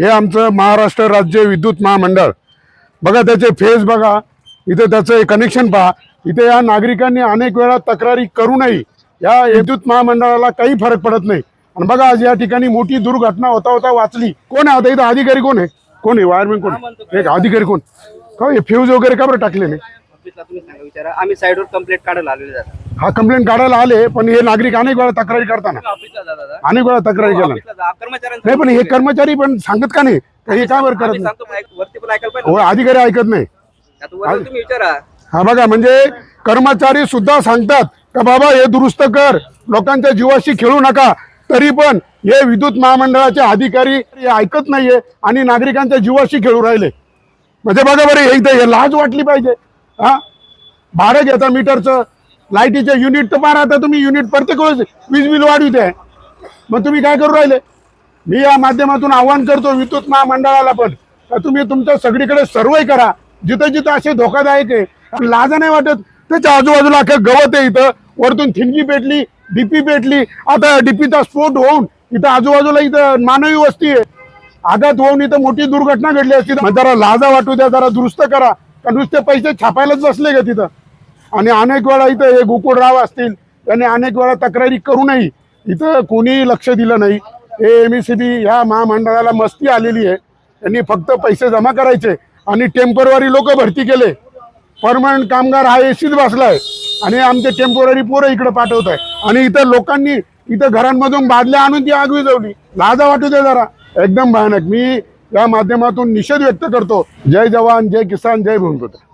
हे आमचं महाराष्ट्र राज्य विद्युत महामंडळ. बघा त्याचे फेज बघा. इथे त्याचं कनेक्शन पहा. इथे या नागरिकांनी अनेक वेळा तक्रारी करूनही या विद्युत महामंडळाला काही फरक पडत नाही. आणि बघा आज या ठिकाणी मोठी दुर्घटना होता होता वाचली. कोण आहे आता इथं? अधिकारी कोण आहे? कोण आहे? वायरमॅन कोण आहे? एक अधिकारी कोण? का हे फ्यूज वगैरे का बरं टाकले नाही आम्ही साईडवर कंप्लेंट काढायला आलेले जातात हा कंप्लेंट काढायला आले पण हे नागरिक अनेक वेळा तक्रारी करताना. अनेक वेळा तक्रारी केला ऑफिसला जा कर्मचाऱ्यांचं नाही पण हे कर्मचारी पण सांगत का नाही? का हे काय बरं करत नाही? हो अधिकारी ऐकत नाही. हा बघा म्हणजे कर्मचारी सुद्धा सांगतात का बाबा हे दुरुस्त कर. लोकांच्या जीवाशी खेळू नका. तरी पण हे विद्युत महामंडळाचे अधिकारी हे ऐकत नाहीये आणि नागरिकांच्या जीवाशी खेळू राहिले. म्हणजे बघा बरं हे इथं हे लाज वाटली पाहिजे. हा? भाडं घेता मीटरचं. लाईटीचे युनिट तर पार आता तुम्ही युनिट प्रत्येक वेळेस वीज बिल वाढवित. आहे मग तुम्ही काय करू राहिले? मी या माध्यमातून आवाहन करतो विद्युत महामंडळाला पण का तुम्ही तुमच्या सगळीकडे सर्वे करा. जिथं जिथं असे धोकादायक आहे पण लाजा नाही वाटत. त्याच्या आजूबाजूला अख्खं गवत आहे इथं. वरतून थिंगी पेटली डीपी पेटली. आता डीपीचा स्फोट होऊन इथं आजूबाजूला इथं मानवी वस्ती आहे. आघात होऊन इथं मोठी दुर्घटना घडली असती. जरा लाजा वाटू द्या जरा दुरुस्त करा. का नुसते पैसे छापायलाच बसले का तिथं? आणि अनेक वेळा इथं हे गोकुळराव असतील त्यांनी अनेक वेळा तक्रारी करूनही इथं कोणीही लक्ष दिलं नाही. हे एम सी बी ह्या महामंडळाला मस्ती आलेली आहे. त्यांनी फक्त पैसे जमा करायचे आणि टेंपररी लोक भरती केले. परमनंट कामगार हा एसीत बसलाय आणि आमचे टेम्पोररी पोरं इकडे पाठवत आहे आणि इथं लोकांनी इथं घरांमधून बादल्या आणून ती आग विजवली लाजा वाटू दे जरा. एकदम भयानक. मी या माध्यमातून निषेध व्यक्त करतो. जय जवान जय किसान जय भूमिपुत्र